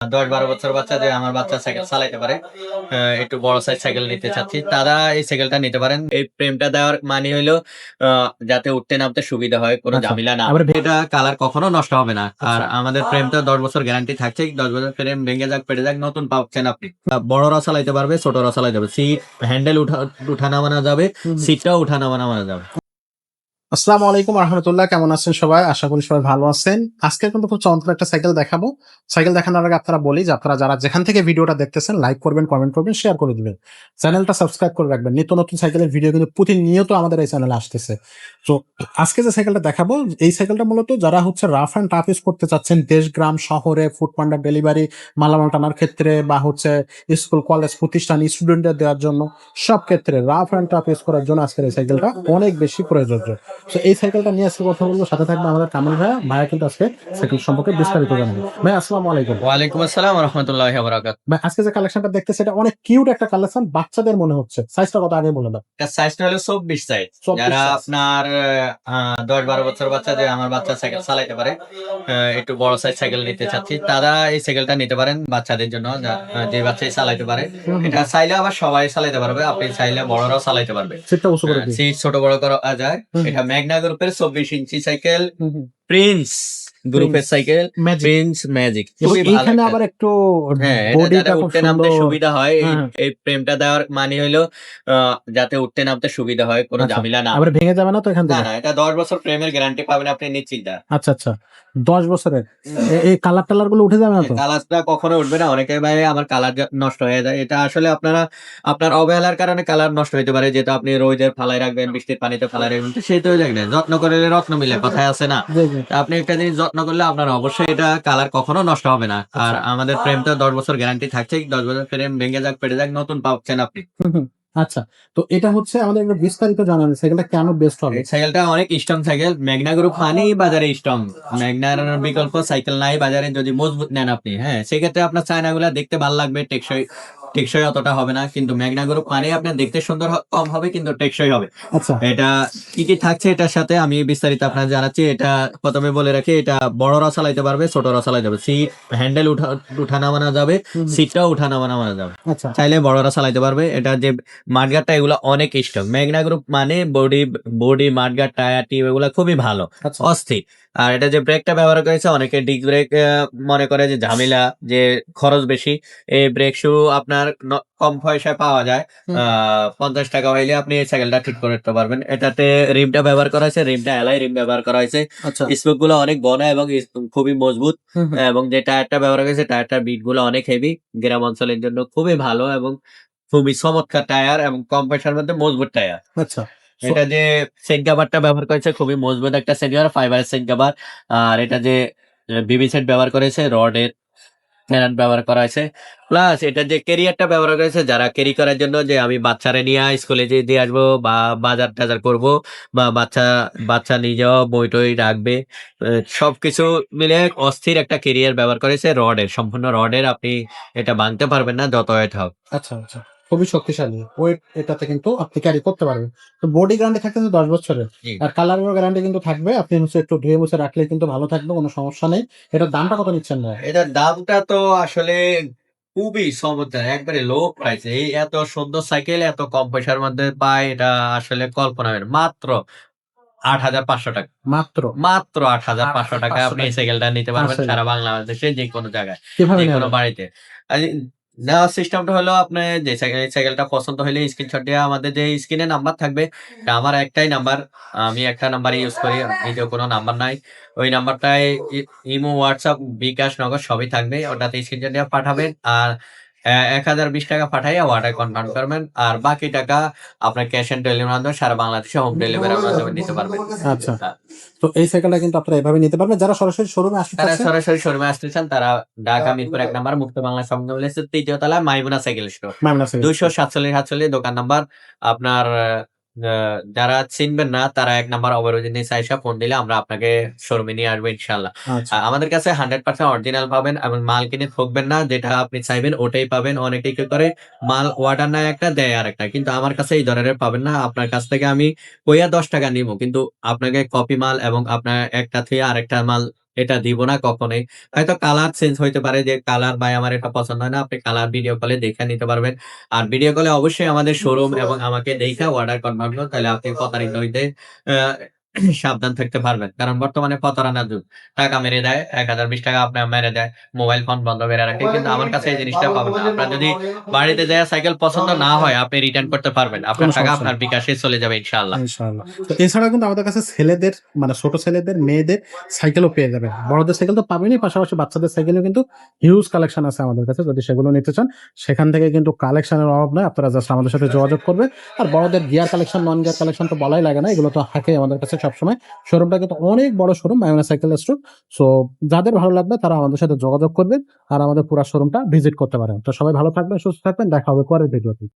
দশ বারো বছর বাচ্চা যে আমার বাচ্চা সাইকেল চালাইতে পারে। একটু বড় সাইজ সাইকেল নিতে চাচ্ছি। তারা এই সাইকেলটা নিতে পারেন। এই প্রেমটা দেওয়ার মানে হইল যাতে উঠতে নামতে সুবিধা হয় কোনো আচ্ছা। ঝামেলা না এটা কালার কখনো নষ্ট হবে না। আর আচ্ছা। আমাদের প্রেমটা দশ বছর গ্যারান্টি থাকছে দশ বছর ফ্রেম ভেঙে যাক পেটে যাক নতুন পাচ্ছেন আপনি। আহ, বড়রা চালাইতে পারবে ছোট ছোটরা চালাইতে পারবে। সিট হ্যান্ডেল উঠা উঠা নামানো যাবে সিটটাও উঠা নামানো যাবে। আসসালামু আলাইকুম রহমতুল্লাহ, কেমন আছেন সবাই? আশা করি সবাই ভালো আছেন। আজকে কিন্তু খুব চমৎকার একটা সাইকেল দেখাবো। সাইকেল দেখানোর আগে আপনারা বলি যে আপনারা যারা যেখান থেকে ভিডিওটা দেখতেছেন, লাইক করবেন, কমেন্ট করবেন, শেয়ার করে দিবেন। চ্যানেলটা সাবস্ক্রাইব করে রাখবেন। নিত্য নতুন সাইকেলের ভিডিও কিন্তু প্রতিনিয়ত আমাদের এই চ্যানেলে আসতেছে। তো আজকে যে সাইকেলটা দেখাবো, এই সাইকেলটা মূলত যারা হচ্ছে রাফ অ্যান্ড টাফ ইউজ করতে চাচ্ছেন, দেশ, গ্রাম, শহরে ফুড পান্ডার ডেলিভারি মালামাল টানার ক্ষেত্রে বা হচ্ছে স্কুল কলেজ প্রতিষ্ঠান স্টুডেন্টদের দেওয়ার জন্য, সব ক্ষেত্রে রাফ অ্যান্ড টাফ ইউজ করার জন্য আজকের এই সাইকেলটা অনেক বেশি প্রয়োজনীয় তো এই সাইকেলটা নিয়ে আজকে কথা বলব। সাথে থাকবে আমাদের কামাল ভাইয়া ভাইয়া কিন্তু আজকে সাইকেল সম্পর্কে বিস্তারিত জানাব। ভাই আসসালামু আলাইকুম। ওয়ালাইকুম আসসালাম রহমতুল্লাহ বরাকাত ভাই আজকে যে কালেকশনটা দেখতেছি এটা অনেক কিউট একটা কালেকশন বাচ্চাদের মনে হচ্ছে। সাইজটা কত আগে বলে দাও। এটা সাইজটা হলো চব্বিশ সাইজ যারা আপনার আহ, দশ বারো বছর বাচ্চা যে আমার বাচ্চা সাইকেল চালাইতে পারে একটু বড় সাইজ সাইকেল নিতে চাচ্ছি তারা এই সাইকেলটা নিতে পারেন বাচ্চাদের জন্য যে বাচ্চাই চালাইতে পারে। এটা চাইলে আবার সবাই চালাইতে পারবে আপনি চাইলে বড়রাও চালাইতে পারবে। সিটটা উঁচু করে সিট ছোট বড় করা যায়। এটা ম্যাগনা গ্রুপের চব্বিশ ইঞ্চি সাইকেল প্রিন্স গ্রুপের সাইকেল প্রিন্স ম্যাজিক একটা- আবার একটু হ্যাঁ বডিটা উঠতে নামতে সুবিধা হয় এই- হ্যাঁ। প্রেমটা দেওয়ার মানে আহ, যাতে উঠতে নামতে সুবিধা হয় কোনো আচ্ছা। ঝামেলা না আবার ভেঙে যাবে না তো এখান থেকে? এটা দশ বছর প্রেমের গ্যারান্টি পাবেন আপনি নিশ্চিন্তা। আচ্ছা আচ্ছা দশ বছরের? এই কালার টালারগুলো উঠে যাবে না তো? কালারটা কখনো উঠবে না অনেকে ভাই আমার কালার নষ্ট হয়ে যায়। এটা আসলে আপনারা আপনার অবহেলার কারণে কালার নষ্ট হতে পারে যেটা আপনি রোদের ফালাই রাখবেন বৃষ্টির পানিতে ফালাই রাখবেন তো সেই তো যত্ন করলে রত্ন মিলে কথায় আছে না? আপনি একটা জিনিস যত্ন করলে আপনার অবশ্যই এটা কালার কখনো নষ্ট হবে না। আর আমাদের ফ্রেমটা দশ বছর গ্যারান্টি থাকছে দশ বছর ফ্রেম ভেঙে যাক পেটে যাক নতুন পাচ্ছেন আপনি। আচ্ছা তো এটা হচ্ছে আমাদের একটু বিস্তারিত জানান সাইকেলটা কেন বেস্ট হবে? সাইকেলটা অনেক স্ট্রং সাইকেল ম্যাগনা গ্রুপ মানেই বাজারে স্ট্রং ম্যাগনার বিকল্প সাইকেল নাই বাজারে যদি মজবুত নেন আপনি হ্যাঁ। সেক্ষেত্রে আপনার চায়নাগুলা দেখতে ভালো লাগবে টেকসই। টেকসই অতটা হবে না কিন্তু ম্যাগনা গ্রুপ মানে আপনার দেখতে সুন্দর কম হবে কিন্তু টেকসই হবে। আচ্ছা। এটা কি কি থাকছে এটার সাথে আমি বিস্তারিত আপনার জানাচ্ছি। এটা প্রথমে বলে রাখি এটা বড়রা চালাইতে পারবে ছোটরা চালাইতে পারবে। সিট হ্যান্ডেল উঠা উঠা নামানো যাবে সিটটাও উঠা নামানো যাবে। আচ্ছা। চাইলে বড়রা চালাইতে পারবে। এটা যে মাঠগাটটা এগুলো অনেক স্ট্রং ম্যাগনা গ্রুপ মানে body body mudguard tyre tip এগুলো খুবই ভালো আচ্ছা। অস্থির। আর এটা যে ব্রেকটা ব্যবহার করেছে অনেকে ডিস্ক ব্রেক মনে করে যে ঝামেলা যে খরচ বেশি এই ব্রেক শু আপনার ন- কম পয়সায় পাওয়া যায়। পঞ্চাশ টাকা হইলে আপনি এই সাইকেলটা ঠিক করে নিতে পারবেন। এটাতে রিমটা ব্যবহার করা হয়েছে রিমটা এলাই রিম ব্যবহার করা হয়েছে। আচ্ছা। স্পোকগুলো অনেক বড় এবং খুবই মজবুত। এবং যে টায়ারটা ব্যবহার করেছে টায়ারটার বিটগুলো অনেক হেভি গ্রাম অঞ্চলের জন্য খুবই ভালো এবং খুবই চমৎকার টায়ার এবং কম পয়সার মধ্যে মজবুত টায়ার। আচ্ছা। এটা যে সেট গাবারটা ব্যবহার করেছে খুবই মজবুত একটা সেট গাবার ফাইবারের সেট গাবার আর এটা যে বিবি সেট ব্যবহার করেছে রডের প্যানেল ব্যবহার করা হয়েছে। প্লাস এটা যে ক্যারিয়ারটা ব্যবহার করেছে যারা ক্যারি করার জন্য যে আমি বাচ্চারা নিয়ে স্কুলে যে দিয়ে আসব বা বাজার টাজার করব বা বাচ্চা বাচ্চা নিয়ে যাওয়া বই টই রাখবে সব সবকিছু মিলে অস্থির একটা ক্যারিয়ার ব্যবহার করেছে রডের সম্পূর্ণ রডের আপনি এটা ভাঙতে পারবেন না, যত হোক আচ্ছা আচ্ছা। খুবই শক্তিশালী। ওয়েট এটাতে কিন্তু আপনি ক্যারি করতে পারবেন। তো বডি গ্যারান্টি থাকতেছে দশ বছরের। আর কালারেরও গ্যারান্টি কিন্তু থাকবে। আপনি হচ্ছে একটু ধুয়ে মুছে রাখলে কিন্তু ভালো থাকবে কোনো সমস্যা নেই। এটার দামটা কত নিচ্ছেন না এটার দামটা তো আসলে খুবই চমৎকার একবারে লো প্রাইস এই এত সুন্দর সাইকেল এত কম পয়সার মধ্যে পায় এটা আসলে কল্পনা মাত্র আট হাজার পাঁচশো টাকা। মাত্র? মাত্র আট হাজার পাঁচশো টাকা। আপনি এই সাইকেলটা নিতে পারবেন। সারা বাংলাদেশে যে কোনো জায়গায় যে কোনো বাড়িতে। নেওয়ার সিস্টেমটা হলো আপনি যে সাইকেলটা পছন্দ হলে স্ক্রিনশট দিয়ে আমাদের যে স্ক্রিনে নাম্বার থাকবে আমার একটাই নাম্বার আমি একটা নাম্বার ইউজ করি এই যে কোনো নাম্বার নাই। ওই নাম্বারটায় ইমো হোয়াটসঅ্যাপ বিকাশ নগর সবই থাকবে ওটাতে স্ক্রিনশট দিয়ে পাঠাবেন। আর এক হাজার বিশ টাকা পাঠাইয়া ওয়াটা কনফার্ম করবেন আর বাকি টাকা আপনার ক্যাশ অন ডেলিভারি মাধ্যমে সারা বাংলাদেশে হোম ডেলিভারির মাধ্যমে নিতে পারবেন। আচ্ছা। তো এই সাইকেলটা কিন্তু আপনারা এভাবে নিতে পারবেন। যারা সরাসরি শোরুমে আসতে তারা সরাসরি শোরুমে আসতে চান তারা ঢাকা মিরপুর এক নাম্বার মুক্ত বাংলা সংগম লেসের তৃতীয় তলায় মাইমুনা সাইকেল স্টোর সাইকেল দুইশো সাতচল্লিশ সাতচল্লিশ দোকান নাম্বার। আপনার যারা চিনবেন না তারা এক নাম্বার অবরোধী নিয়ে সাইসা ফোন দিলে আমরা আপনাকে শোরুমে নিয়ে আসব ইনশাল্লাহ আচ্ছা। আমাদের কাছে হান্ড্রেড পার্সেন্ট অরিজিনাল পাবেন এবং মাল কিনে ঠকবেন না যেটা আপনি চাইবেন ওটাই পাবেন। অনেকেই কি করে মাল অর্ডার নেয় একটা দেয় আর একটা কিন্তু আমার কাছে এই ধরনের পাবেন না। আপনার কাছ থেকে আমি কইয়া দশ টাকা নিব। কিন্তু আপনাকে কপি মাল এবং আপনার একটা থেকে আরেকটা মাল এটা দিব না কখনোই। হয়তো কালার চেঞ্জ হইতে পারে যে কালার ভাই আমার এটা পছন্দ হয় না আপনি কালার ভিডিও কলে দেখে নিতে পারবেন। আর ভিডিও কলে অবশ্যই আমাদের শোরুম এবং আমাকে দেখে অর্ডার কনফার্ম করুন তাহলে আপনি প্রতারিত হইতে আহ, সাবধান থাকতে পারবেন। কারণ বর্তমানে প্রতারণার যুগ। টাকা মেরে দেয় এক হাজার বিশ টাকা আপনার মেরে দেয় মোবাইল ফোন বন্ধ করে রাখে। কিন্তু আমার কাছে এই জিনিসটা পাবেন না। আপনার যদি বাড়িতে যায় সাইকেল পছন্দ না হয় আপনি রিটার্ন করতে পারবেন। আপনার টাকা আপনার বিকাশে চলে যাবে ইনশাআল্লাহ। ইনশাআল্লাহ। তো এছাড়া কিন্তু আমাদের কাছে ছেলেদের মানে ছোট ছেলেদের মেয়েদের সাইকেলও পেয়ে যাবেন। বড়দের সাইকেল তো পাবেনই পাশাপাশি বাচ্চাদের সাইকেলও কিন্তু হিউজ কালেকশন আছে আমাদের কাছে। যদি সেগুলো নিতে চান সেখান থেকে কিন্তু কালেকশনের অভাব নয় আপনারা জাস্ট আমাদের সাথে যোগাযোগ করবে। আর বড়দের gear collection non gear collection তো বলাই লাগে না। এগুলো তো থাকে আমাদের কাছে। সবসময়। শোরুমটা কিন্তু অনেক বড় showroom Maimona cycle store so যাদের ভালো লাগবে তারা আমাদের সাথে যোগাযোগ করবেন আর আমাদের পুরো শোরুমটা ভিজিট করতে পারেন। তো সবাই ভালো থাকবেন, সুস্থ থাকবেন, দেখা হবে পরের ভিডিওতে